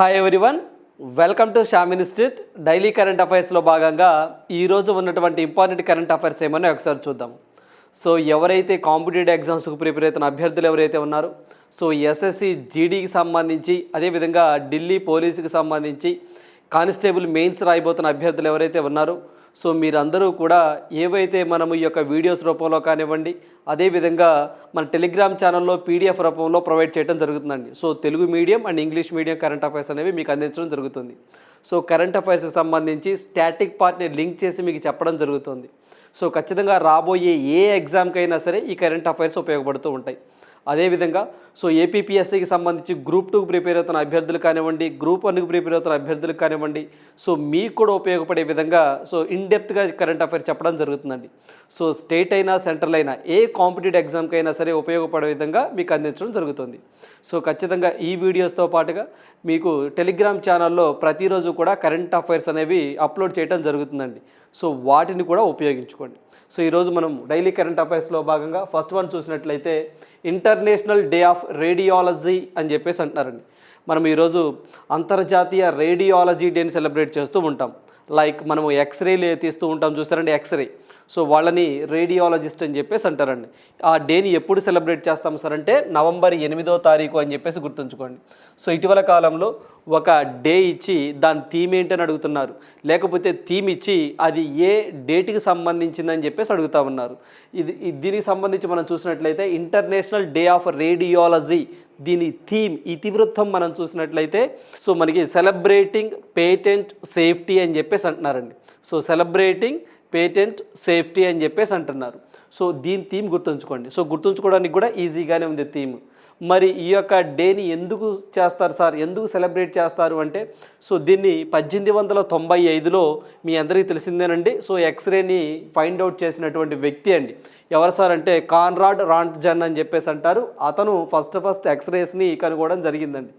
Hi everyone welcome to Sham institute daily current అఫైర్స్లో భాగంగా ఈరోజు ఉన్నటువంటి ఇంపార్టెంట్ కరెంట్ అఫైర్స్ ఏమన్నా ఒకసారి చూద్దాం. సో ఎవరైతే కాంపిటేటివ్ ఎగ్జామ్స్కి ప్రిపేర్ అవుతున్న అభ్యర్థులు ఎవరైతే ఉన్నారో సో ఎస్ఎస్సి జీడీకి సంబంధించి అదేవిధంగా ఢిల్లీ పోలీసుకి సంబంధించి కానిస్టేబుల్ మెయిన్స్ రాయబోతున్న అభ్యర్థులు ఎవరైతే ఉన్నారో సో మీరందరూ కూడా ఏవైతే మనము ఈ యొక్క వీడియోస్ రూపంలో కానివ్వండి అదేవిధంగా మన టెలిగ్రామ్ ఛానల్లో పీడిఎఫ్ రూపంలో ప్రొవైడ్ చేయడం జరుగుతుందండి. So Telugu medium and English medium current affairs అనేవి మీకు అందించడం జరుగుతుంది. సో కరెంట్ అఫైర్స్కి సంబంధించి స్టాటిక్ పార్ట్ని లింక్ చేసి మీకు చెప్పడం జరుగుతుంది. సో ఖచ్చితంగా రాబోయే ఏ ఎగ్జామ్కైనా సరే ఈ కరెంట్ అఫైర్స్ ఉపయోగపడుతూ ఉంటాయి. అదేవిధంగా సో ఏపీపీఎస్సీకి సంబంధించి గ్రూప్ టూకి ప్రిపేర్ అవుతున్న అభ్యర్థులు కానివ్వండి గ్రూప్ వన్కి ప్రిపేర్ అవుతున్న అభ్యర్థులు కానివ్వండి సో మీకు కూడా ఉపయోగపడే విధంగా సో ఇన్డెప్త్గా కరెంట్ అఫైర్ చెప్పడం జరుగుతుందండి. సో స్టేట్ అయినా సెంట్రల్ అయినా ఏ కాంపిటేటివ్ ఎగ్జామ్కి అయినా సరే ఉపయోగపడే విధంగా మీకు అందించడం జరుగుతుంది. సో ఖచ్చితంగా ఈ వీడియోస్తో పాటుగా మీకు టెలిగ్రామ్ ఛానల్లో ప్రతిరోజు కూడా కరెంట్ అఫైర్స్ అనేవి అప్లోడ్ చేయడం జరుగుతుందండి. సో వాటిని కూడా ఉపయోగించుకోండి. సో ఈరోజు మనం డైలీ కరెంట్ అఫైర్స్లో భాగంగా ఫస్ట్ వన్ చూసినట్లయితే ఇంటర్నేషనల్ డే ఆఫ్ రేడియాలజీ అని చెప్పేసి అంటున్నారండి. మనం ఈరోజు అంతర్జాతీయ రేడియాలజీ డేని సెలబ్రేట్ చేస్తూ ఉంటాం. లైక్ మనము ఎక్స్రేలు తీస్తూ ఉంటాం చూసారండి ఎక్స్రే. సో వాళ్ళని రేడియాలజిస్ట్ అని చెప్పేసి అంటారండి. ఆ డేని ఎప్పుడు సెలబ్రేట్ చేస్తాం సార్ అంటే నవంబర్ ఎనిమిదో తారీఖు అని చెప్పేసి గుర్తుంచుకోండి. సో ఇటీవల కాలంలో ఒక డే ఇచ్చి దాని థీమ్ ఏంటని అడుగుతున్నారు. లేకపోతే థీమ్ ఇచ్చి అది ఏ డేట్కి సంబంధించిందని చెప్పేసి అడుగుతా ఉన్నారు. ఇది ఇది- దీనికి సంబంధించి మనం చూసినట్లయితే ఇంటర్నేషనల్ డే ఆఫ్ రేడియాలజీ దీని థీమ్ ఇతివృత్తం మనం చూసినట్లయితే సో మనకి సెలబ్రేటింగ్ పేటెంట్ సేఫ్టీ అని చెప్పేసి అంటున్నారండి. సో సెలబ్రేటింగ్ పేటెంట్ సేఫ్టీ అని చెప్పేసి అంటున్నారు. సో దీని థీమ్ గుర్తుంచుకోండి. సో గుర్తుంచుకోవడానికి కూడా ఈజీగానే ఉంది థీమ్. మరి ఈ యొక్క డేని ఎందుకు చేస్తారు సార్? ఎందుకు సెలబ్రేట్ చేస్తారు అంటే సో దీన్ని పద్దెనిమిది వందల తొంభై ఐదులో మీ అందరికీ తెలిసిందేనండి. సో ఎక్స్రేని ఫైండ్ అవుట్ చేసినటువంటి వ్యక్తి అండి. ఎవరు సార్ అంటే కాన్రాడ్ రాంట్జన్ అని చెప్పేసి అంటారు. అతను ఫస్ట్ ఫస్ట్ ఎక్స్రేస్ని కనుగోవడం జరిగిందండి.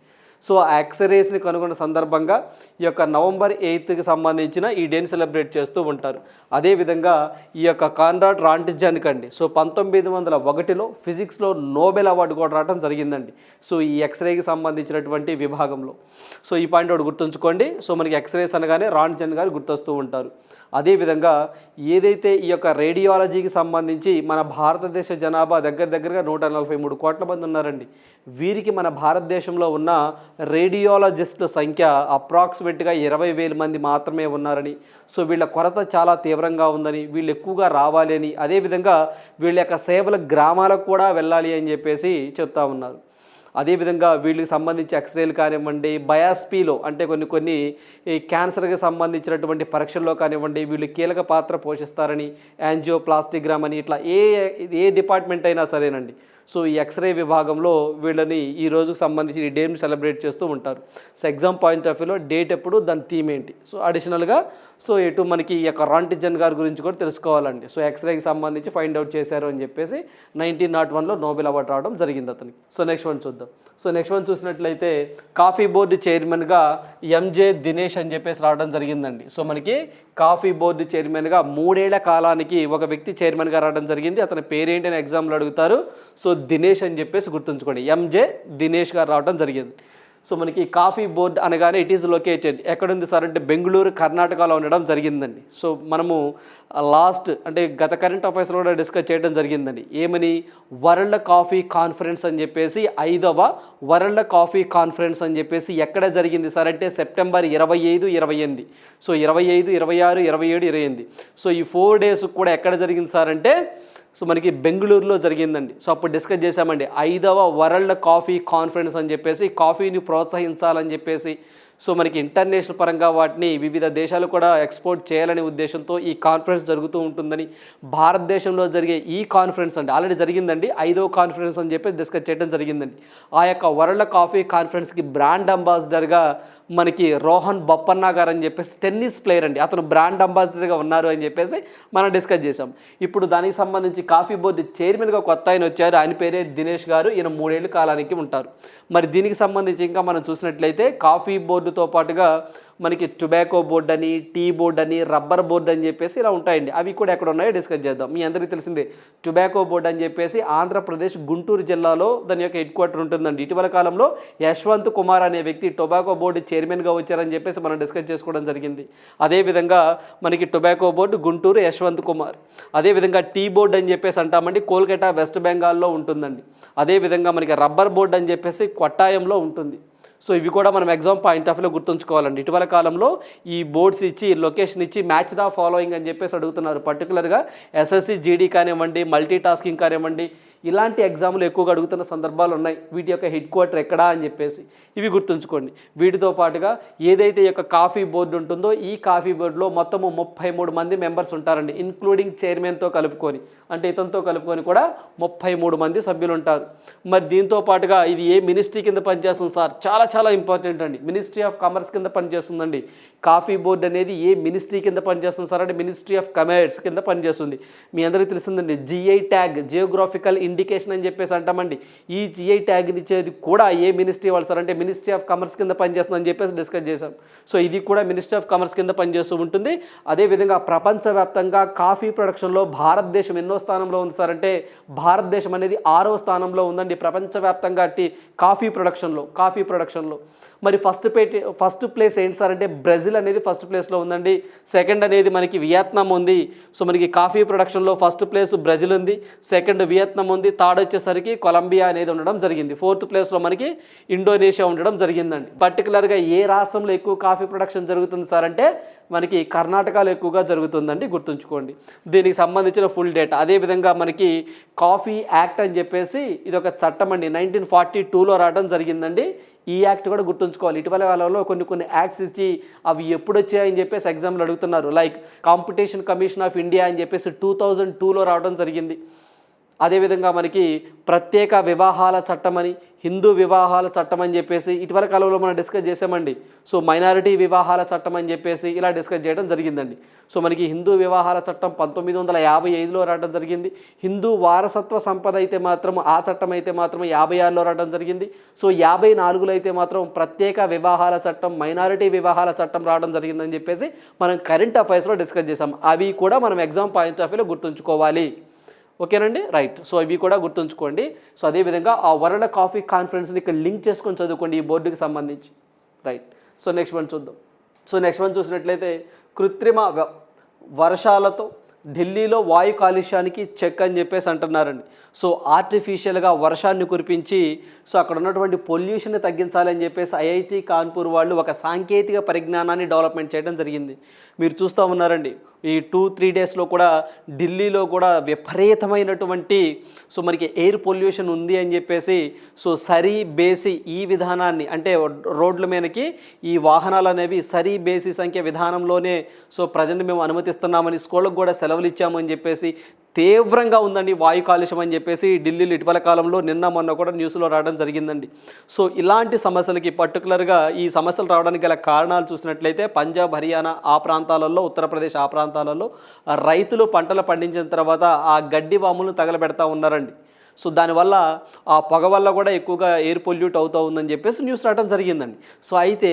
సో ఆ ఎక్స్రేస్ని కనుగొన్న సందర్భంగా ఈ యొక్క నవంబర్ ఎయిత్కి సంబంధించిన ఈ డేని సెలబ్రేట్ చేస్తూ ఉంటారు. అదేవిధంగా ఈ యొక్క కాన్రాడ్ రాంటిజానికి అండి. సో పంతొమ్మిది వందల ఒకటిలో ఫిజిక్స్లో నోబెల్ అవార్డు కూడా రావడం జరిగిందండి. సో ఈ ఎక్స్రేకి సంబంధించినటువంటి విభాగంలో. సో ఈ పాయింట్ ఒకటి గుర్తుంచుకోండి. సో మనకి ఎక్స్రేస్ అనగానే రాంటిజన్ గారు గుర్తొస్తూ ఉంటారు. అదేవిధంగా ఏదైతే ఈ యొక్క రేడియాలజీకి సంబంధించి మన భారతదేశ జనాభా దగ్గర దగ్గరగా నూట నలభై మూడు కోట్ల మంది ఉన్నారండి. వీరికి మన భారతదేశంలో ఉన్న రేడియాలజిస్టుల సంఖ్య అప్రాక్సిమేట్గా ఇరవై వేల మంది మాత్రమే ఉన్నారని. సో వీళ్ళ కొరత చాలా తీవ్రంగా ఉందని వీళ్ళు ఎక్కువగా రావాలి అని. అదేవిధంగా వీళ్ళ యొక్క సేవల గ్రామాలకు కూడా వెళ్ళాలి అని చెప్పేసి చెప్తా ఉన్నారు. అదేవిధంగా వీళ్ళకి సంబంధించి ఎక్స్రేలు కానివ్వండి బయాస్పీలో అంటే కొన్ని కొన్ని ఈ క్యాన్సర్కి సంబంధించినటువంటి పరీక్షల్లో కానివ్వండి వీళ్ళు కీలక పాత్ర పోషిస్తారని యాంజియో ప్లాస్టిగ్రామ్ అని ఇట్లా ఏ ఏ డిపార్ట్మెంట్ అయినా సరేనండి. సో ఈ ఎక్స్రే విభాగంలో వీళ్ళని ఈ రోజుకు సంబంధించి ఈ డేని సెలబ్రేట్ చేస్తూ ఉంటారు. సో ఎగ్జామ్ పాయింట్ ఆఫ్ వ్యూలో డేట్ ఎప్పుడు దాని థీమ్ ఏంటి? సో అడిషనల్గా సో ఎటు మనకి ఈ యొక్క రాంటిజన్ గారి గురించి కూడా తెలుసుకోవాలండి. సో ఎక్స్రేకి సంబంధించి ఫైండ్ అవుట్ చేశారు అని చెప్పేసి నైన్టీన్ నాట్ వన్లో నోబెల్ అవార్డు రావడం జరిగింది అతనికి. సో నెక్స్ట్ వన్ చూద్దాం. సో నెక్స్ట్ వన్ చూసినట్లయితే కాఫీ బోర్డు చైర్మన్గా ఎంజే దినేష్ అని చెప్పేసి రావడం జరిగిందండి. సో మనకి కాఫీ బోర్డు చైర్మన్గా మూడేళ్ళ కాలానికి ఒక వ్యక్తి చైర్మన్గా రావడం జరిగింది. అతని పేరేంటి అని ఎగ్జామ్లో అడుగుతారు. సో దినేష్ అని చెప్పేసి గుర్తుంచుకోండి. ఎంజే దినేష్ గారు రావడం జరిగింది. సో మనకి కాఫీ బోర్డ్ అనగానే ఇట్ ఈస్ లొకేటెడ్ ఎక్కడుంది సార్ అంటే బెంగళూరు కర్ణాటకలో ఉండడం జరిగిందండి. సో మనము లాస్ట్ అంటే గత కరెంట్ అఫైర్స్లో కూడా డిస్కస్ చేయడం జరిగిందండి. ఏమని? వరల్డ్ కాఫీ కాన్ఫరెన్స్ అని చెప్పేసి ఐదవ వరల్డ్ కాఫీ కాన్ఫరెన్స్ అని చెప్పేసి ఎక్కడ జరిగింది సార్ అంటే సెప్టెంబర్ ఇరవై ఐదు ఇరవై ఎనిమిది. సో ఇరవై ఐదు ఇరవై ఆరు ఇరవై ఏడు ఇరవై ఎనిమిది. సో ఈ ఫోర్ డేస్ కూడా ఎక్కడ జరిగింది సార్ అంటే సో మనకి బెంగళూరులో జరిగిందండి. సో అప్పుడు డిస్కస్ చేశామండి. ఐదవ వరల్డ్ కాఫీ కాన్ఫరెన్స్ అని చెప్పేసి కాఫీని ప్రోత్సహించాలని చెప్పేసి సో మనకి ఇంటర్నేషనల్ పరంగా వాటిని వివిధ దేశాలు కూడా ఎక్స్పోర్ట్ చేయాలనే ఉద్దేశంతో ఈ కాన్ఫరెన్స్ జరుగుతూ ఉంటుందని భారతదేశంలో జరిగే ఈ కాన్ఫరెన్స్ అండి. ఆల్రెడీ జరిగిందండి. ఐదవ కాన్ఫరెన్స్ అని చెప్పి డిస్కస్ చేయడం జరిగిందండి. ఆ యొక్క వరల్డ్ కాఫీ కాన్ఫరెన్స్కి బ్రాండ్ అంబాసిడర్గా మనకి రోహన్ బొప్పన్న గారు అని చెప్పేసి టెన్నిస్ ప్లేయర్ అండి. అతను బ్రాండ్ అంబాసిడర్గా ఉన్నారు అని చెప్పేసి మనం డిస్కస్ చేసాం ఇప్పుడు దానికి సంబంధించి కాఫీ బోర్డు చైర్మన్గా కొత్త ఆయన వచ్చారు. ఆయన పేరే దినేష్ గారు. ఈయన మూడేళ్ళు కాలానికి ఉంటారు. మరి దీనికి సంబంధించి ఇంకా మనం చూసినట్లయితే కాఫీ బోర్డుతో పాటుగా మనకి టొబాకో బోర్డ్ అని టీ బోర్డ్ అని రబ్బర్ బోర్డ్ అని చెప్పేసి ఇలా ఉంటాయండి. అవి కూడా ఎక్కడ ఉన్నాయో డిస్కస్ చేద్దాం. మీ అందరికీ తెలిసిందే టొబాకో బోర్డ్ అని చెప్పేసి ఆంధ్రప్రదేశ్ గుంటూరు జిల్లాలో దాని యొక్క హెడ్ క్వార్టర్ ఉంటుందండి. ఇటీవల కాలంలో యశ్వంత్ కుమార్ అనే వ్యక్తి టొబాకో బోర్డు చైర్మన్గా వచ్చారని చెప్పేసి మనం డిస్కస్ చేసుకోవడం జరిగింది. అదేవిధంగా మనకి టొబాకో బోర్డు గుంటూరు యశ్వంత్ కుమార్. అదేవిధంగా టీ బోర్డు అని చెప్పేసి అంటామండి కోల్కతా వెస్ట్ బెంగాల్లో ఉంటుందండి. అదేవిధంగా మనకి రబ్బర్ బోర్డు అని చెప్పేసి కొట్టాయంలో ఉంటుంది. సో ఇవి కూడా మనం ఎగ్జామ్ పాయింట్ ఆఫ్ వ్యూలో గుర్తుంచుకోవాలండి. ఇటీవల కాలంలో ఈ బోర్డ్స్ ఇచ్చి లొకేషన్ ఇచ్చి మ్యాచ్ ద ఫాలోయింగ్ అని చెప్పేసి అడుగుతున్నారు. పర్టికులర్గా ఎస్ఎస్సి జీడీ కానివ్వండి మల్టీ టాస్కింగ్ కానివ్వండి ఇలాంటి ఎగ్జామ్లు ఎక్కువగా అడుగుతున్న సందర్భాలు ఉన్నాయి. వీటి యొక్క హెడ్ క్వార్టర్ ఎక్కడా అని చెప్పేసి ఇవి గుర్తుంచుకోండి. వీటితో పాటుగా ఏదైతే యొక్క కాఫీ బోర్డు ఉంటుందో ఈ కాఫీ బోర్డులో మొత్తము ముప్పై మూడు మంది మెంబర్స్ ఉంటారండి. ఇన్క్లూడింగ్ చైర్మన్తో కలుపుకొని అంటే ఇతనితో కలుపుకొని కూడా ముప్పై మూడు మంది సభ్యులు ఉంటారు. మరి దీంతో పాటుగా ఇది ఏ మినిస్ట్రీ కింద పనిచేస్తుంది సార్? చాలా చాలా ఇంపార్టెంట్ అండి. మినిస్ట్రీ ఆఫ్ కామర్స్ కింద పనిచేస్తుందండి. కాఫీ బోర్డు అనేది ఏ మినిస్ట్రీ కింద పనిచేస్తుంది సార్ అంటే మినిస్ట్రీ ఆఫ్ కమర్స్ కింద పనిచేస్తుంది. మీ అందరికీ తెలిసిందండి జిఐ ట్యాగ్ జియోగ్రాఫికల్ ఇండికేషన్ అని చెప్పేసి అంటామండి. ఈ జిఐ ట్యాగ్ని ఇచ్చేది కూడా ఏ మినిస్ట్రీ వాళ్ళు సార్ అంటే మినిస్ట్రీ ఆఫ్ కామర్స్ కింద పనిచేస్తుందని చెప్పేసి డిస్కస్ చేశాం. సో ఇది కూడా మినిస్ట్రీ ఆఫ్ కామర్స్ కింద పనిచేస్తూ ఉంటుంది. అదేవిధంగా ప్రపంచవ్యాప్తంగా కాఫీ ప్రొడక్షన్లో భారతదేశం ఎన్నో స్థానంలో ఉంది సార్ అంటే భారతదేశం అనేది ఆరవ స్థానంలో ఉందండి ప్రపంచవ్యాప్తంగా కాఫీ ప్రొడక్షన్లో కాఫీ ప్రొడక్షన్లో. మరి ఫస్ట్ పేటి ఫస్ట్ ప్లేస్ ఏంటి సార్ అంటే బ్రెజిల్ అనేది ఫస్ట్ ప్లేస్లో ఉందండి. సెకండ్ అనేది మనకి వియత్నాం ఉంది. సో మనకి కాఫీ ప్రొడక్షన్లో ఫస్ట్ ప్లేస్ బ్రెజిల్ ఉంది. సెకండ్ వియత్నాం ఉంది. థర్డ్ వచ్చేసరికి కొలంబియా అనేది ఉండడం జరిగింది. ఫోర్త్ ప్లేస్లో మనకి ఇండోనేషియా ఉండడం జరిగిందండి. పర్టికులర్గా ఏ రాష్ట్రంలో ఎక్కువ కాఫీ ప్రొడక్షన్ జరుగుతుంది సార్ అంటే మనకి కర్ణాటకలో ఎక్కువగా జరుగుతుందండి గుర్తుంచుకోండి. దీనికి సంబంధించిన ఫుల్ డేటా అదేవిధంగా మనకి కాఫీ యాక్ట్ అని చెప్పేసి ఇది ఒక చట్టం అండి. నైన్టీన్ ఫార్టీ టూలో రావడం జరిగిందండి. ఈ యాక్ట్ కూడా గుర్తుంచుకోవాలి. ఇటీవల కాలంలో కొన్ని కొన్ని యాక్ట్స్ ఇచ్చి అవి ఎప్పుడు వచ్చాయని చెప్పేసి ఎగ్జామ్లు అడుగుతున్నారు. Like competition commission of India అని చెప్పేసి టూ థౌజండ్ టూలో రావడం జరిగింది. అదేవిధంగా మనకి ప్రత్యేక వివాహాల చట్టం అని హిందూ వివాహాల చట్టం అని చెప్పేసి ఇటీవల కాలంలో మనం డిస్కస్ చేసామండి సో మైనారిటీ వివాహాల చట్టం అని చెప్పేసి ఇలా డిస్కస్ చేయడం జరిగిందండి. సో మనకి హిందూ వివాహాల చట్టం పంతొమ్మిది వందల యాభై ఐదులో రావడం జరిగింది. హిందూ వారసత్వ సంపద అయితే మాత్రం ఆ చట్టం అయితే మాత్రం యాభై ఆరులో రావడం జరిగింది. సో యాభై నాలుగులో అయితే మాత్రం ప్రత్యేక వివాహాల చట్టం మైనారిటీ వివాహాల చట్టం రావడం జరిగిందని చెప్పేసి మనం కరెంట్ అఫైర్స్లో డిస్కస్ చేసాం అవి కూడా మనం ఎగ్జామ్ పాయింట్ ఆఫ్ వ్యూలో గుర్తుంచుకోవాలి. ఓకేనండి? రైట్. సో ఇవి కూడా గుర్తుంచుకోండి. సో అదేవిధంగా ఆ వరల్డ్ కాఫీ కాన్ఫరెన్స్ని ఇక్కడ లింక్ చేసుకొని చదువుకోండి ఈ బోర్డుకి సంబంధించి. రైట్. సో నెక్స్ట్ వన్ చూద్దాం. సో నెక్స్ట్ వన్ చూసినట్లయితే కృత్రిమ వర్షాలతో ఢిల్లీలో వాయు కాలుష్యానికి చెక్ అని చెప్పేసి అంటున్నారండి. సో ఆర్టిఫిషియల్గా వర్షాన్ని కురిపించి సో అక్కడ ఉన్నటువంటి పొల్యూషన్ని తగ్గించాలని చెప్పేసి ఐఐటి కాన్పూర్ వాళ్ళు ఒక సాంకేతిక పరిజ్ఞానాన్ని డెవలప్మెంట్ చేయడం జరిగింది. మీరు చూస్తూ ఉన్నారండి. ఈ టూ త్రీ డేస్లో కూడా ఢిల్లీలో కూడా విపరీతమైనటువంటి సో మనకి ఎయిర్ పొల్యూషన్ ఉంది అని చెప్పేసి సో సరీ బేసి ఈ విధానాన్ని అంటే రోడ్ల మీదకి ఈ వాహనాలు అనేవి సరీ బేసి సంఖ్య విధానంలోనే సో ప్రజెంట్ మేము అనుమతిస్తున్నామని స్కూళ్ళకు కూడా సెలవులు ఇచ్చామని చెప్పేసి తీవ్రంగా ఉందండి వాయు కాలుష్యం అని చెప్పేసి ఢిల్లీలో ఇటీవల కాలంలో నిన్న మొన్న కూడా న్యూస్లో రావడం జరిగిందండి. సో ఇలాంటి సమస్యలకి పర్టికులర్గా ఈ సమస్యలు రావడానికి గల కారణాలు చూసినట్లయితే పంజాబ్ హర్యానా ఆ ప్రాంతాలలో ఉత్తరప్రదేశ్ ఆ ప్రాంతాలలో రైతులు పంటలు పండించిన తర్వాత ఆ గడ్డి వాములను తగలబెడతా ఉన్నారండి. సో దానివల్ల ఆ పొగ వల్ల కూడా ఎక్కువగా ఎయిర్ పొల్యూట్ అవుతూ ఉందని చెప్పేసి న్యూస్ రావడం జరిగిందండి. సో అయితే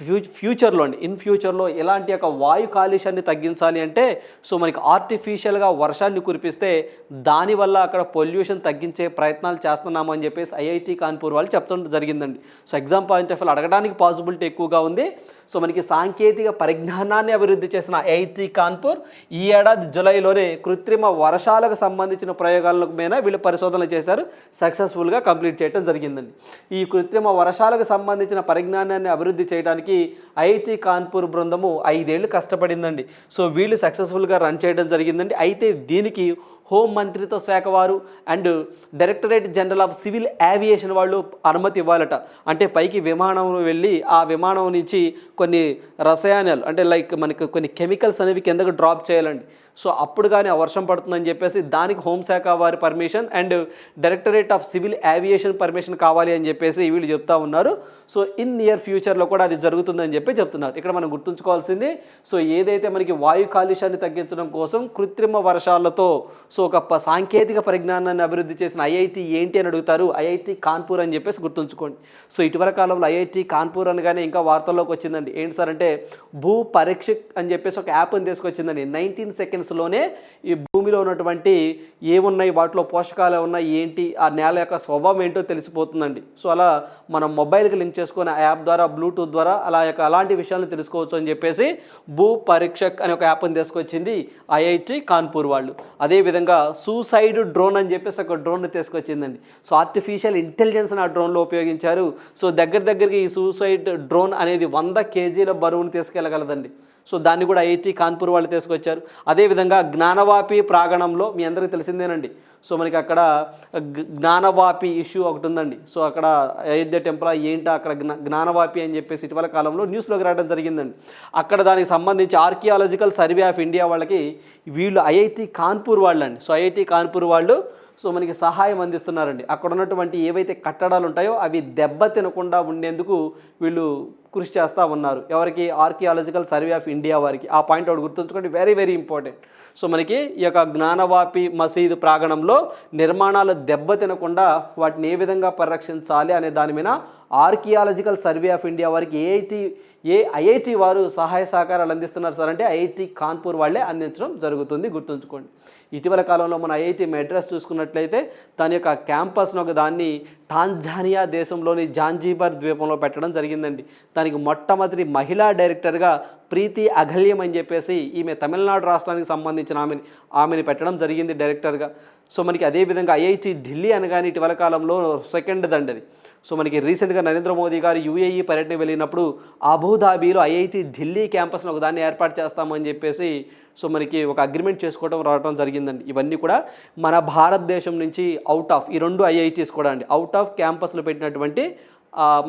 ఫ్యూ ఫ్యూచర్లో అండి ఇన్ ఫ్యూచర్లో ఇలాంటి యొక్క వాయు కాలుష్యాన్ని తగ్గించాలి అంటే సో మనకి ఆర్టిఫిషియల్గా వర్షాన్ని కురిపిస్తే దానివల్ల అక్కడ పొల్యూషన్ తగ్గించే ప్రయత్నాలు చేస్తున్నాము అని చెప్పేసి ఐఐటి కాన్పూర్ వాళ్ళు చెప్తుండడం జరిగిందండి. So exam point of view అడగడానికి పాసిబిలిటీ ఎక్కువగా ఉంది. సో మనకి సాంకేతిక పరిజ్ఞానాన్ని అభివృద్ధి చేసిన ఐఐటి కాన్పూర్ ఈ ఏడాది జూలైలోనే కృత్రిమ వర్షాలకు సంబంధించిన ప్రయోగాల మీద వీళ్ళు పరిశోధనలు చేశారు. సక్సెస్ఫుల్గా కంప్లీట్ చేయడం జరిగిందండి. ఈ కృత్రిమ వర్షాలకు సంబంధించిన పరిజ్ఞానాన్ని అభివృద్ధి చేయడానికి ఐఐటి కాన్పూర్ బృందము ఐదేళ్ళు కష్టపడిందండి. సో వీళ్ళు సక్సెస్ఫుల్గా రన్ చేయడం జరిగిందండి. అయితే దీనికి హోం మంత్రిత్వ శాఖ వారు and directorate general of civil aviation వాళ్ళు అనుమతి ఇవ్వాలట. అంటే పైకి విమానం వెళ్ళి ఆ విమానం నుంచి కొన్ని రసాయనాలు అంటే లైక్ మనకి కొన్ని కెమికల్స్ అనేవి కిందకు డ్రాప్ చేయాలండి. సో అప్పుడు కానీ ఆ వర్షం పడుతుందని చెప్పేసి దానికి హోంశాఖ వారి permission and directorate of civil aviation permission కావాలి అని చెప్పేసి వీళ్ళు చెప్తా ఉన్నారు. సో ఇన్ నియర్ ఫ్యూచర్లో కూడా అది జరుగుతుందని చెప్పి చెప్తున్నారు. ఇక్కడ మనం గుర్తుంచుకోవాల్సింది సో ఏదైతే మనకి వాయు కాలుష్యాన్ని తగ్గించడం కోసం కృత్రిమ వర్షాలతో సో ఒక సాంకేతిక పరిజ్ఞానాన్ని అభివృద్ధి చేసిన ఐఐటి ఏంటి అని అడుగుతారు? ఐఐటి కాన్పూర్ అని చెప్పేసి గుర్తుంచుకోండి. సో ఇటీవల కాలంలో ఐఐటి కాన్పూర్ అనగానే ఇంకా వార్తల్లోకి వచ్చిందండి. ఏంటి సార్ అంటే భూ పరీక్ష అని చెప్పేసి ఒక యాప్ని తీసుకొచ్చిందండి. నైన్టీన్ సెకండ్స్లోనే ఈ భూమిలో ఉన్నటువంటి ఏమున్నాయి వాటిలో పోషకాలు ఉన్నాయి ఏంటి ఆ నేల యొక్క స్వభావం ఏంటో తెలిసిపోతుందండి. సో అలా మనం మొబైల్కి లింక్ చేసుకుని ఆ యాప్ ద్వారా బ్లూటూత్ ద్వారా అలా యొక్క అలాంటి విషయాలను తెలుసుకోవచ్చు అని చెప్పేసి భూ పరీక్షక్ అనే ఒక యాప్ని తీసుకొచ్చింది ఐఐటి కాన్పూర్ వాళ్ళు. అదేవిధంగా సూసైడ్ డ్రోన్ అని చెప్పేసి ఒక డ్రోన్ తీసుకొచ్చిందండి. సో ఆర్టిఫిషియల్ ఇంటెలిజెన్స్ ఆ డ్రోన్లో ఉపయోగించారు. సో దగ్గర దగ్గరికి ఈ సూసైడ్ డ్రోన్ అనేది వంద కేజీల బరువును తీసుకెళ్ళగలదండి. సో దాన్ని కూడా ఐఐటి కాన్పూర్ వాళ్ళు తీసుకొచ్చారు. అదేవిధంగా జ్ఞానవాపి ప్రాంగణంలో మీ అందరికీ తెలిసిందేనండి. సో మనకి అక్కడ జ్ఞానవాపి ఇష్యూ ఒకటి ఉందండి. సో అక్కడ అయోధ్య టెంపుల్ ఏంటో అక్కడ జ్ఞానవాపి అని చెప్పేసి ఇటీవల కాలంలో న్యూస్లోకి రావడం జరిగిందండి. అక్కడ దానికి సంబంధించి ఆర్కియాలజికల్ సర్వే ఆఫ్ ఇండియా వాళ్ళకి వీళ్ళు ఐఐటి కాన్పూర్ వాళ్ళండి. సో ఐఐటి కాన్పూర్ వాళ్ళు సో మనకి సహాయం అందిస్తున్నారండి. అక్కడ ఉన్నటువంటి ఏవైతే కట్టడాలు ఉంటాయో అవి దెబ్బ తినకుండా ఉండేందుకు వీళ్ళు కృషి చేస్తూ ఉన్నారు. ఎవరికి? ఆర్కియాలజికల్ సర్వే ఆఫ్ ఇండియా వారికి. ఆ పాయింట్ ఒకటి గుర్తుంచుకోండి. వెరీ వెరీ ఇంపార్టెంట్ సో మనకి ఈ యొక్క జ్ఞానవాపి మసీదు ప్రాంగణంలో నిర్మాణాలు దెబ్బ తినకుండా వాటిని ఏ విధంగా పరిరక్షించాలి అనే దాని మీద ఆర్కియాలజికల్ సర్వే ఆఫ్ ఇండియా వారికి ఏఐటి ఏ ఐఐటి వారు సహాయ సహకారాలు అందిస్తున్నారు సార్ అంటే ఐఐటి కాన్పూర్ వాళ్ళే అందించడం జరుగుతుంది గుర్తుంచుకోండి. ఇటీవల కాలంలో మన ఐఐటి మెడ్రాస్ చూసుకున్నట్లయితే తన యొక్క క్యాంపస్ను ఒక దాన్ని టాంజానియా దేశంలోని జాంజీబర్ ద్వీపంలో పెట్టడం జరిగిందండి. దానికి మొట్టమొదటి మహిళా డైరెక్టర్గా ప్రీతి అఘల్యం అని చెప్పేసి ఈమె తమిళనాడు రాష్ట్రానికి సంబంధించిన ఆమెని ఆమెని పెట్టడం జరిగింది డైరెక్టర్గా. సో మనకి అదేవిధంగా ఐఐటి ఢిల్లీ అనగానే ఇటీవల కాలంలో సెకండ్ దండది. సో మనకి రీసెంట్గా నరేంద్ర మోదీ గారు యూఏఈ పర్యటన వెళ్ళినప్పుడు అబుదాబీలో ఐఐటి ఢిల్లీ క్యాంపస్ను ఒక దాన్ని ఏర్పాటు చేస్తామని చెప్పేసి సో మనకి ఒక అగ్రిమెంట్ చేసుకోవడం రావడం జరిగిందండి. ఇవన్నీ కూడా మన భారతదేశం నుంచి అవుట్ ఆఫ్ ఈ రెండు ఐఐటీస్ కూడా అండి. అవుట్ ఆఫ్ క్యాంపస్లో పెట్టినటువంటి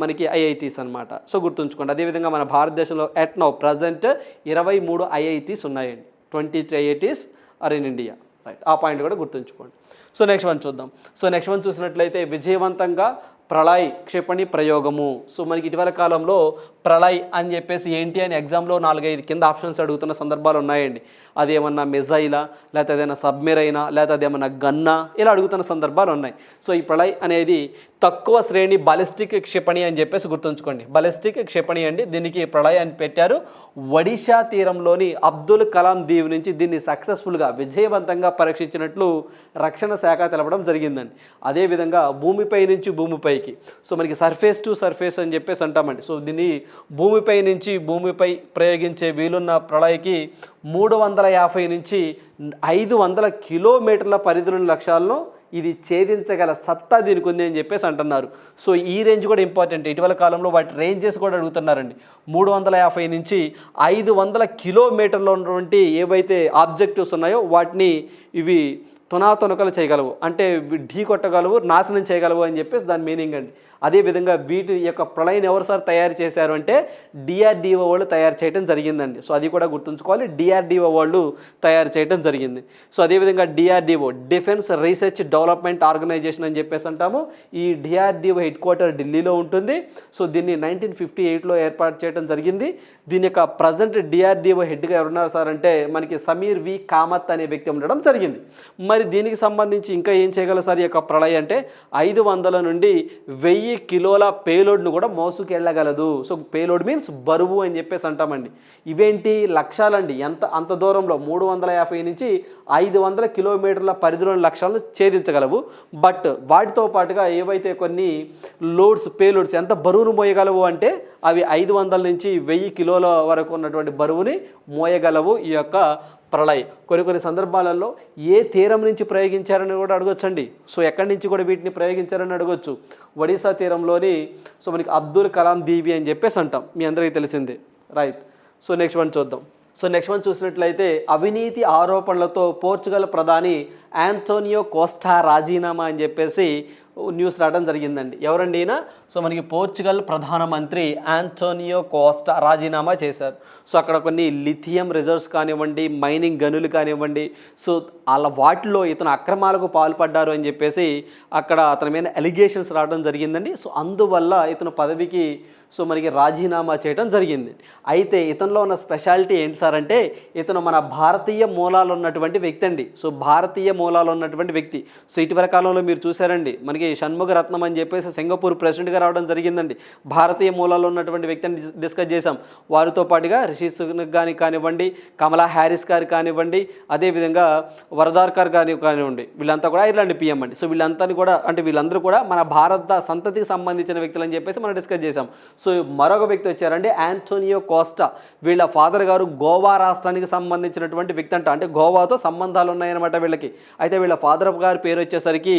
మనకి ఐఐటీస్ అనమాట సో గుర్తుంచుకోండి. అదేవిధంగా మన భారతదేశంలో ఎట్ నౌ ప్రజెంట్ ఇరవై మూడు ఐఐటీస్ ఉన్నాయండి. Twenty three IITs are in India right ఆ పాయింట్ కూడా గుర్తుంచుకోండి. సో నెక్స్ట్ వన్ చూద్దాం. సో నెక్స్ట్ వన్ చూసినట్లయితే విజయవంతంగా ప్రళయ్ క్షిపణి ప్రయోగము. సో మనకి ఇటీవల కాలంలో ప్రళయ్ అని చెప్పేసి ఏంటి అని ఎగ్జామ్లో నాలుగైదు కింద ఆప్షన్స్ అడుగుతున్న సందర్భాలు ఉన్నాయండి. అది ఏమన్నా మిజైలా లేకపోతే ఏదైనా సబ్మెరైనా లేకపోతే అదేమన్నా గన్నా ఇలా అడుగుతున్న సందర్భాలు ఉన్నాయి. సో ఈ ప్రళయ్ అనేది తక్కువ శ్రేణి బలిస్టిక్ క్షిపణి అని చెప్పేసి గుర్తుంచుకోండి. బలిస్టిక్ క్షిపణి అండి. దీనికి ప్రళయ్ అని పెట్టారు. ఒడిషా తీరంలోని అబ్దుల్ కలాం దీవి నుంచి దీన్ని సక్సెస్ఫుల్గా విజయవంతంగా పరీక్షించినట్లు రక్షణ శాఖ తెలపడం జరిగిందండి. అదేవిధంగా భూమిపై నుంచి భూమిపైకి. సో మనకి సర్ఫేస్ టు సర్ఫేస్ అని చెప్పేసి అంటామండి. సో దీన్ని భూమిపై నుంచి భూమిపై ప్రయోగించే వీలున్న ప్రళయకి మూడు వందల యాభై నుంచి ఐదు వందల కిలోమీటర్ల పరిధిలోని లక్ష్యాలను ఇది ఛేదించగల సత్తా దీనికి ఉంది అని చెప్పేసి అంటున్నారు. సో ఈ రేంజ్ కూడా ఇంపార్టెంట్. ఇటీవల కాలంలో వాటి రేంజెస్ కూడా అడుగుతున్నారండి. మూడు వందల యాభై నుంచి ఐదు వందల కిలోమీటర్లో ఉన్నటువంటి ఏవైతే ఆబ్జెక్టివ్స్ ఉన్నాయో వాటిని ఇవి తునాతునకలు చేయగలవు. అంటే ఢీ కొట్టగలవు నాశనం చేయగలవు అని చెప్పేసి దాని మీనింగ్ అండి. అదేవిధంగా వీటి యొక్క ప్రళయని ఎవరు సార్ తయారు చేశారు అంటే డిఆర్డిఓ వాళ్ళు తయారు చేయడం జరిగిందండి. సో అది కూడా గుర్తుంచుకోవాలి. డిఆర్డిఓ వాళ్ళు తయారు చేయడం జరిగింది. సో అదేవిధంగా DRDO defence research development organisation అని చెప్పేసి అంటాము. ఈ డిఆర్డిఓ హెడ్ క్వార్టర్ ఢిల్లీలో ఉంటుంది. సో దీన్ని నైన్టీన్ ఫిఫ్టీ ఎయిట్లో ఏర్పాటు చేయడం జరిగింది. దీని యొక్క ప్రజెంట్ డిఆర్డిఓ హెడ్గా ఎవరున్నారు సార్ అంటే మనకి సమీర్ వి కామత్ అనే వ్యక్తి ఉండడం జరిగింది. మరి దీనికి సంబంధించి ఇంకా ఏం చేయగలరు సార్ ఈ యొక్క ప్రళయం అంటే ఐదు వందల నుండి వెయ్యి కిలోల పేలోడ్ను కూడా మోసుకెళ్ళగలదు. సో పేలోడ్ మీన్స్ బరువు అని చెప్పేసి అంటామండి. ఇవేంటి? లక్ష్యాలండి ఎంత అంత దూరంలో మూడు వందల యాభై నుంచి ఐదు వందల కిలోమీటర్ల పరిధిలోని లక్ష్యాలను ఛేదించగలవు. బట్ వాటితో పాటుగా ఏవైతే కొన్ని లోడ్స్ పేలోడ్స్ ఎంత బరువును మోయగలవు అంటే అవి ఐదు వందల నుంచి వెయ్యి కిలోల వరకు ఉన్నటువంటి బరువుని మోయగలవు. ఈ యొక్క ప్రళయ్. కొన్ని కొన్ని సందర్భాలలో ఏ తీరం నుంచి ప్రయోగించారని కూడా అడగొచ్చండి. సో ఎక్కడి నుంచి కూడా వీటిని ప్రయోగించారని అడగొచ్చు. ఒడిశా తీరంలోని సో మనకి అబ్దుల్ కలాం దీవి అని చెప్పేసి అంటాం. మీ అందరికీ తెలిసిందే. రైట్. సో నెక్స్ట్ వన్ చూద్దాం. సో నెక్స్ట్ వన్ చూసినట్లయితే అవినీతి ఆరోపణలతో పోర్చుగల్ ప్రధాని యాంటోనియో కోస్టా రాజీనామా అని చెప్పేసి న్యూస్ రావడం జరిగిందండి. ఎవరండి ఈయన? సో మనకి పోర్చుగల్ ప్రధానమంత్రి ఆంటోనియో కోస్టా రాజీనామా చేశారు. సో అక్కడ కొన్ని లిథియం రిజర్వ్స్ కానివ్వండి మైనింగ్ గనులు కానివ్వండి సో అలా వాటిలో ఇతను అక్రమాలకు పాల్పడ్డారు అని చెప్పేసి అక్కడ అతని మీద ఎలిగేషన్స్ రావడం జరిగిందండి. సో అందువల్ల ఇతను పదవికి సో మనకి రాజీనామా చేయడం జరిగింది. అయితే ఇతనిలో ఉన్న స్పెషాలిటీ ఏంటి సార్ అంటే ఇతను మన భారతీయ మూలాలు ఉన్నటువంటి వ్యక్తి అండి. సో భారతీయ మూలాలు ఉన్నటువంటి వ్యక్తి. సో ఇటీవల కాలంలో మీరు చూసారండి మనకి షణ్ముఖ రత్నం అని చెప్పేసి సింగపూర్ ప్రెసిడెంట్గా రావడం జరిగిందండి. భారతీయ మూలాలు ఉన్నటువంటి వ్యక్తిని డిస్కస్ చేశాం. వారితో పాటుగా రిషి సునక్ కానీ కానివ్వండి కమలా హ్యారిస్ గారు కానివ్వండి అదేవిధంగా వరదార్కర్ గారి కానివ్వండి వీళ్ళంతా కూడా ఐర్లాండ్ పిఎం అండి. సో వీళ్ళంతా కూడా అంటే వీళ్ళందరూ కూడా మన భారత సంతతికి సంబంధించిన వ్యక్తులు అని చెప్పేసి మనం డిస్కస్ చేశాం. సో మరొక వ్యక్తి వచ్చారండి యాంటోనియో కోస్టా వీళ్ళ ఫాదర్ గారు గోవా రాష్ట్రానికి సంబంధించినటువంటి వ్యక్తి అంట. అంటే గోవాతో సంబంధాలు ఉన్నాయన్నమాట వీళ్ళకి. అయితే వీళ్ళ ఫాదర్ గారి పేరు వచ్చేసరికి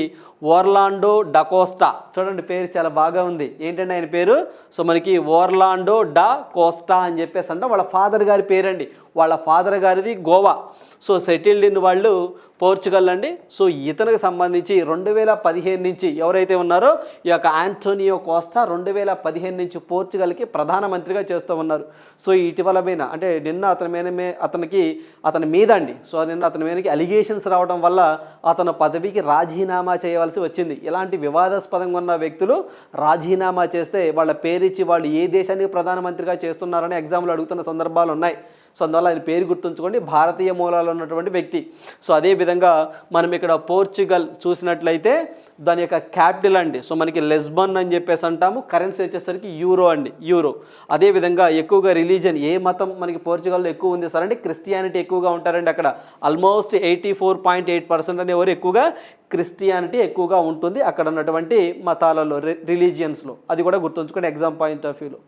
ఓర్లాండో డకోస్టా చూడండి పేరు చాలా బాగా ఉంది. ఏంటంటే ఆయన పేరు? సో మనకి ఓర్లాండో డా కోస్టా అని చెప్పేసి అంటే. వాళ్ళ ఫాదర్ గారి పేరండి. వాళ్ళ ఫాదర్ గారిది గోవా. సో సెటిల్డ్ ఇన్ వాళ్ళు పోర్చుగల్ అండి. సో ఇతనికి సంబంధించి రెండు వేల పదిహేను నుంచి ఎవరైతే ఉన్నారో ఈ యొక్క ఆంటోనియో కోస్తా రెండు వేల పదిహేను నుంచి పోర్చుగల్కి ప్రధానమంత్రిగా చేస్తూ ఉన్నారు. సో ఇటీవల మీద అంటే నిన్న అతని మీద మే- అతనికి అతని మీద అండి. సో నిన్న అతని మీదకి అలిగేషన్స్ రావడం వల్ల అతను పదవికి రాజీనామా చేయవలసి వచ్చింది. ఇలాంటి వివాదాస్పదంగా ఉన్న వ్యక్తులు రాజీనామా చేస్తే వాళ్ళ పేరిచ్చి వాళ్ళు ఏ దేశానికి ప్రధానమంత్రిగా చేస్తున్నారని ఎగ్జామ్లు అడుగుతున్న సందర్భాలు ఉన్నాయి. సో అందువల్ల ఆయన పేరు గుర్తుంచుకోండి. భారతీయ మూలాలు ఉన్నటువంటి వ్యక్తి. సో అదేవిధంగా మనం ఇక్కడ పోర్చుగల్ చూసినట్లయితే దాని యొక్క క్యాపిటల్ అండి. సో మనకి లెస్బన్ అని చెప్పేసి అంటాము. కరెన్సీ వచ్చేసరికి యూరో అండి. యూరో. అదేవిధంగా ఎక్కువగా రిలీజన్ ఏ మతం మనకి పోర్చుగల్లో ఎక్కువ ఉంది సార్ అంటే క్రిస్టియానిటీ ఎక్కువగా ఉంటారండి అక్కడ. Almost eighty four point eight percent అనేవారు ఎక్కువగా క్రిస్టియానిటీ ఎక్కువగా ఉంటుంది అక్కడ ఉన్నటువంటి మతాలలో రిలీజియన్స్లో. అది కూడా గుర్తుంచుకోండి ఎగ్జామ్ పాయింట్ ఆఫ్ వ్యూలో.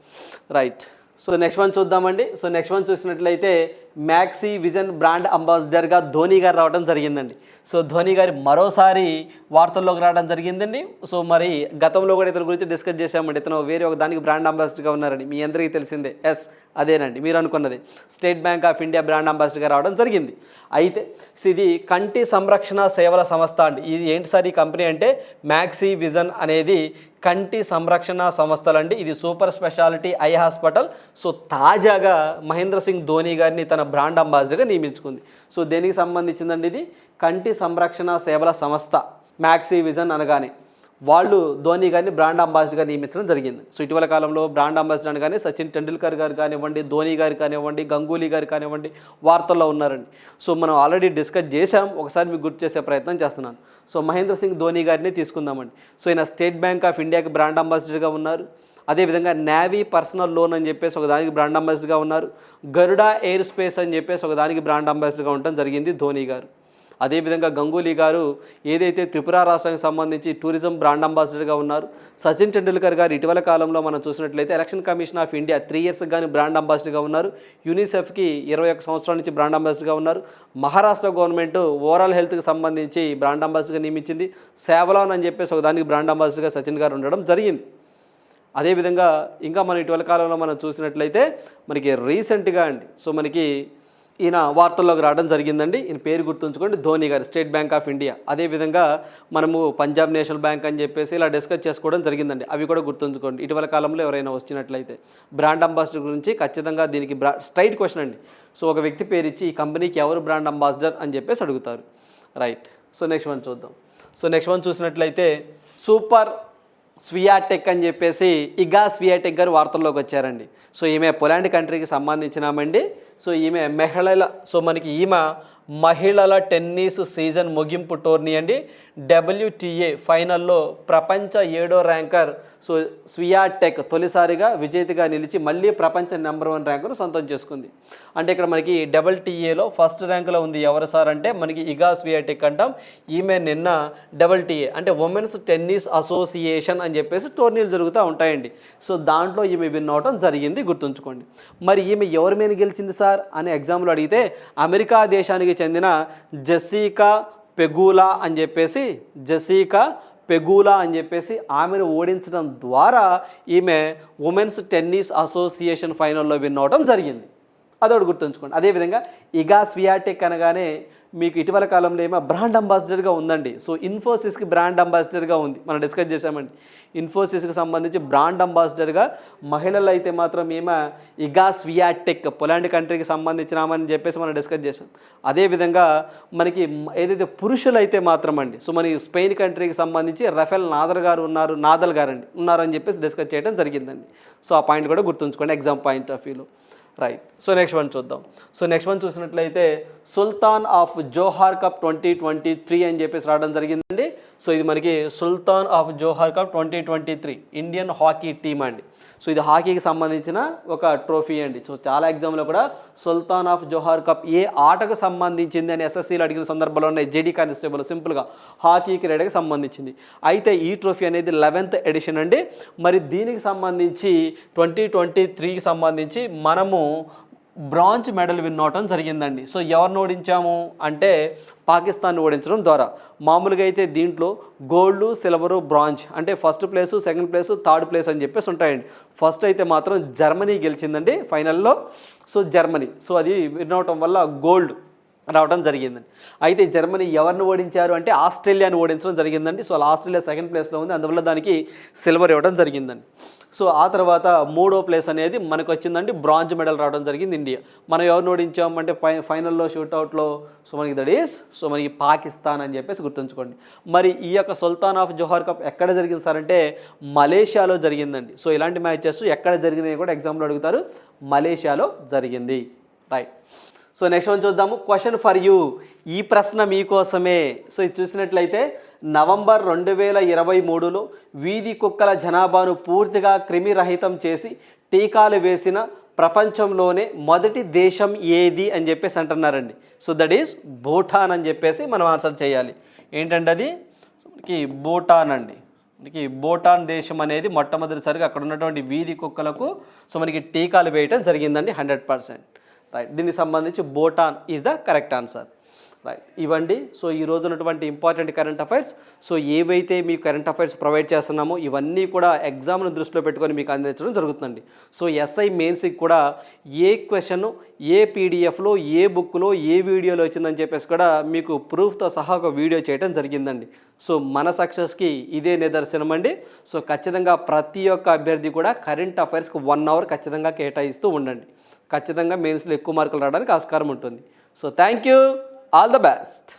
రైట్. సో నెక్స్ట్ వన్ చూద్దామండి. సో నెక్స్ట్ వన్ చూసినట్లయితే మ్యాక్సీ విజన్ బ్రాండ్ అంబాసిడర్గా ధోని గారు రావడం జరిగిందండి. సో ధోని గారి మరోసారి వార్తల్లోకి రావడం జరిగిందండి. సో మరి గతంలో కూడా ఇతని గురించి డిస్కస్ చేశామండి. ఇతను వేరే ఒక దానికి బ్రాండ్ అంబాసిడర్గా ఉన్నారని మీ అందరికీ తెలిసిందే. ఎస్ అదేనండి. మీరు అనుకున్నది. State Bank of India brand అంబాసిడర్గా రావడం జరిగింది. అయితే ఇది కంటి సంరక్షణ సేవల సంస్థ అండి. ఇది ఏంటి సార్ ఈ కంపెనీ అంటే మ్యాక్సీ విజన్ అనేది కంటి సంరక్షణ సంస్థలండి. ఇది super speciality eye hospital. So తాజాగా మహేంద్ర సింగ్ ధోని గారిని తన బ్రాండ్ అంబాసిడర్గా నియమించుకుంది. సో దేనికి సంబంధించిందండి ఇది? కంటి సంరక్షణ సేవల సంస్థ. మ్యాక్సీ విజన్ అనగానే. వాళ్ళు ధోని గారిని బ్రాండ్ అంబాసిడర్గా నియమించడం జరిగింది. సో ఇటీవల కాలంలో బ్రాండ్ అంబాసిడర్ కానీ సచిన్ టెండూల్కర్ గారు కానివ్వండి ధోని గారు కానివ్వండి గంగూలీ గారు కానివ్వండి వార్తల్లో ఉన్నారండి. సో మనం ఆల్రెడీ డిస్కస్ చేశాం. ఒకసారి మీకు గుర్తు చేసే ప్రయత్నం చేస్తున్నాను. సో మహేంద్ర సింగ్ ధోని గారిని తీసుకుందామండి. సో ఈయన స్టేట్ బ్యాంక్ ఆఫ్ ఇండియాకి బ్రాండ్ అంబాసిడర్గా ఉన్నారు. అదేవిధంగా నేవీ పర్సనల్ లోన్ అని చెప్పేసి ఒక దానికి బ్రాండ్ అంబాసిడర్గా ఉన్నారు. గరుడా ఎయిర్ స్పేస్ అని చెప్పేసి ఒక దానికి బ్రాండ్ అంబాసిడర్గా ఉండటం జరిగింది ధోని గారు. అదేవిధంగా గంగూలీ గారు ఏదైతే త్రిపుర రాష్ట్రానికి సంబంధించి టూరిజం బ్రాండ్ అంబాసిడర్గా ఉన్నారు సచిన్ టెండూల్కర్ గారు ఇటీవల కాలంలో మనం చూసినట్లయితే Election Commission of India three years కానీ బ్రాండ్ అంబాసిడర్గా ఉన్నారు. యూనిసెఫ్కి ఇరవై ఒక సంవత్సరాల నుంచి బ్రాండ్ అంబాసిడర్గా ఉన్నారు. మహారాష్ట్ర గవర్నమెంట్ ఓవరాల్ హెల్త్కి సంబంధించి బ్రాండ్ అంబాసిడర్గా నియమించింది. సేవలాన్ అని చెప్పేసి ఒక దానికి బ్రాండ్ అంబాసిడర్గా సచిన్ గారు ఉండడం జరిగింది. అదేవిధంగా ఇంకా మనం ఇటీవల కాలంలో మనం చూసినట్లయితే మనకి రీసెంట్గా అండి సో మనకి ఈయన వార్తల్లోకి రావడం జరిగిందండి. ఈయన పేరు గుర్తుంచుకోండి. ధోని గారు స్టేట్ బ్యాంక్ ఆఫ్ ఇండియా. అదేవిధంగా మనము పంజాబ్ నేషనల్ బ్యాంక్ అని చెప్పేసి ఇలా డిస్కస్ చేసుకోవడం జరిగిందండి. అవి కూడా గుర్తుంచుకోండి. ఇటీవల కాలంలో ఎవరైనా వచ్చినట్లయితే. బ్రాండ్ అంబాసిడర్ గురించి ఖచ్చితంగా దీనికి బ్రా స్ట్రైట్ క్వశ్చన్ అండి. సో ఒక వ్యక్తి పేరు ఇచ్చి ఈ కంపెనీకి ఎవరు బ్రాండ్ అంబాసిడర్ అని చెప్పేసి అడుగుతారు. రైట్. సో నెక్స్ట్ వన్ చూద్దాం. సో నెక్స్ట్ వన్ చూసినట్లయితే సూపర్ స్వియాటెక్ అని చెప్పేసి ఇగా స్వియాటెక్ గారు వార్తల్లోకి వచ్చారండి. సో ఈమె పొలాండ్ కంట్రీకి సంబంధించినామండి. సో ఈమె మెహళల సో మనకి ఈమె మహిళల టెన్నిస్ సీజన్ ముగింపు టోర్నీ అండి. డబ్ల్యూటీఏ ఫైనల్లో ప్రపంచ ఏడో ర్యాంకర్ సో స్వియాటెక్ తొలిసారిగా విజేతగా నిలిచి మళ్ళీ ప్రపంచ నెంబర్ వన్ ర్యాంకును సొంతం చేసుకుంది. అంటే ఇక్కడ మనకి డబల్ టీఏలో ఫస్ట్ ర్యాంకులో ఉంది ఎవరు సార్ అంటే మనకి ఇగా స్వియాటెక్ అంటాం. ఈమె నిన్న డబల్ టీఏ అంటే ఉమెన్స్ టెన్నిస్ అసోసియేషన్ అని చెప్పేసి టోర్నీలు జరుగుతూ ఉంటాయండి. సో దాంట్లో ఈమె విన్ అవడం జరిగింది గుర్తుంచుకోండి. మరి ఈమె ఎవరి మీద గెలిచింది సార్? అని ఎగ్జామ్లో అడిగితే అమెరికా దేశానికి చెందిన జసీకా పెగూలా అని చెప్పేసి జసీకా పెగూలా అని చెప్పేసి ఆమెను ఓడించడం ద్వారా ఈమె ఉమెన్స్ టెన్నిస్ అసోసియేషన్ ఫైనల్లో విన్ అవడం జరిగింది. అదొకటి గుర్తుంచుకోండి. అదేవిధంగా ఇగా స్వియాటెక్ అనగానే మీకు ఇటీవల కాలంలో ఏమో బ్రాండ్ అంబాసిడర్గా ఉందండి. సో ఇన్ఫోసిస్కి బ్రాండ్ అంబాసిడర్గా ఉంది. మనం డిస్కస్ చేసామండి ఇన్ఫోసిస్కి సంబంధించి బ్రాండ్ అంబాసిడర్గా మహిళలు అయితే మాత్రం ఏమో ఇగాస్ వియాటెక్ పొలాండ్ కంట్రీకి సంబంధించినామని చెప్పేసి మనం డిస్కస్ చేసాం అదేవిధంగా మనకి ఏదైతే పురుషులు అయితే మాత్రం అండి సో మనకి స్పెయిన్ కంట్రీకి సంబంధించి రఫెల్ నాదర్ గారు ఉన్నారు నాదల్ గారు అండి ఉన్నారని చెప్పేసి డిస్కస్ చేయడం జరిగిందండి. సో ఆ పాయింట్ కూడా గుర్తుంచుకోండి ఎగ్జామ్ పాయింట్ ఆఫ్ వ్యూలో. రైట్ సో నెక్స్ట్ వన్ చూద్దాం. సో నెక్స్ట్ వన్ చూసినట్లయితే Sultan of Johor cup twenty twenty three అని చెప్పేసి రావడం జరిగిందండి. సో ఇది మనకి Sultan of Johor cup twenty twenty three Indian hockey team అండి. సో ఇది హాకీకి సంబంధించిన ఒక ట్రోఫీ అండి. సో చాలా ఎగ్జామ్లో కూడా సుల్తాన్ ఆఫ్ జోహార్ కప్ ఏ ఆటకు సంబంధించింది అని ఎస్ఎస్సీలు అడిగిన సందర్భంలో ఉన్నాయి. జేడీ కానిస్టేబుల్ సింపుల్గా హాకీ క్రీడకి సంబంధించింది. అయితే ఈ ట్రోఫీ అనేది లెవెన్త్ ఎడిషన్ అండి. మరి దీనికి సంబంధించి ట్వంటీ ట్వంటీ త్రీకి సంబంధించి మనము బ్రాంజ్ మెడల్ విన్ అవటం జరిగిందండి. సో ఎవరిని ఓడించాము అంటే పాకిస్తాన్ని ఓడించడం ద్వారా. మామూలుగా అయితే దీంట్లో గోల్డ్ సిల్వరు బ్రాంజ్ అంటే first place second place third place అని చెప్పేసి ఉంటాయండి. ఫస్ట్ అయితే మాత్రం జర్మనీ గెలిచిందండి ఫైనల్లో. So Germany. సో అది విన్ అవటం వల్ల గోల్డ్ రావడం జరిగిందండి. అయితే జర్మనీ ఎవరిని ఓడించారు అంటే ఆస్ట్రేలియాని ఓడించడం జరిగిందండి. సో అలా ఆస్ట్రేలియా సెకండ్ ప్లేస్లో ఉంది. అందువల్ల దానికి సిల్వర్ ఇవ్వడం జరిగిందండి. సో ఆ తర్వాత మూడో ప్లేస్ అనేది మనకు వచ్చిందండి. బ్రాంజ్ మెడల్ రావడం జరిగింది ఇండియా. మనం ఎవరిని ఓడించాం అంటే ఫై ఫైనల్లో షూట్అవుట్లో సో మనకి దట్ ఈస్ సో మనకి పాకిస్తాన్ అని చెప్పేసి గుర్తుంచుకోండి. మరి ఈ యొక్క సుల్తాన్ ఆఫ్ జోహార్ కప్ ఎక్కడ జరిగింది సార్ అంటే మలేషియాలో జరిగిందండి. సో ఇలాంటి మ్యాచెస్ ఎక్కడ జరిగినాయి కూడా ఎగ్జామ్లో అడుగుతారు. మలేషియాలో జరిగింది. రైట్. సో నెక్స్ట్ వన్ చూద్దాము. క్వశ్చన్ ఫర్ యూ ఈ ప్రశ్న మీకోసమే. సో ఇది చూసినట్లయితే నవంబర్ రెండు వేల ఇరవై మూడులో వీధి కుక్కల జనాభాను పూర్తిగా క్రిమిరహితం చేసి టీకాలు వేసిన ప్రపంచంలోనే మొదటి దేశం ఏది అని చెప్పేసి అంటున్నారండి. సో దట్ ఈస్ భూటాన్ అని చెప్పేసి మనం ఆన్సర్ చేయాలి. ఏంటంటే అది? మనకి భూటాన్ అండి. మనకి భూటాన్ దేశం అనేది మొట్టమొదటిసారిగా అక్కడ ఉన్నటువంటి వీధి కుక్కలకు సో మనకి టీకాలు వేయటం జరిగిందండి హండ్రెడ్ పర్సెంట్. రైట్ దీనికి సంబంధించి Bhutan is the correct answer right ఇవ్వండి. సో ఈ రోజు ఉన్నటువంటి ఇంపార్టెంట్ కరెంట్ అఫైర్స్ సో ఏవైతే మీకు కరెంట్ అఫైర్స్ ప్రొవైడ్ చేస్తున్నామో ఇవన్నీ కూడా ఎగ్జామ్ను దృష్టిలో పెట్టుకొని మీకు అందించడం జరుగుతుందండి. సో ఎస్ఐ మెయిన్స్కి కూడా ఏ క్వశ్చన్ ఏ పీడిఎఫ్లో ఏ బుక్లో ఏ వీడియోలో వచ్చిందని చెప్పేసి కూడా మీకు ప్రూఫ్తో సహా ఒక వీడియో చేయడం జరిగిందండి. సో మన సక్సెస్కి ఇదే నిదర్శనం అండి. సో ఖచ్చితంగా ప్రతి ఒక్క అభ్యర్థి కూడా కరెంట్ అఫైర్స్కి వన్ అవర్ ఖచ్చితంగా కేటాయిస్తూ ఉండండి. ఖచ్చితంగా మెయిన్స్లో ఎక్కువ మార్కులు రావడానికి ఆస్కారం ఉంటుంది. So thank you. All the best.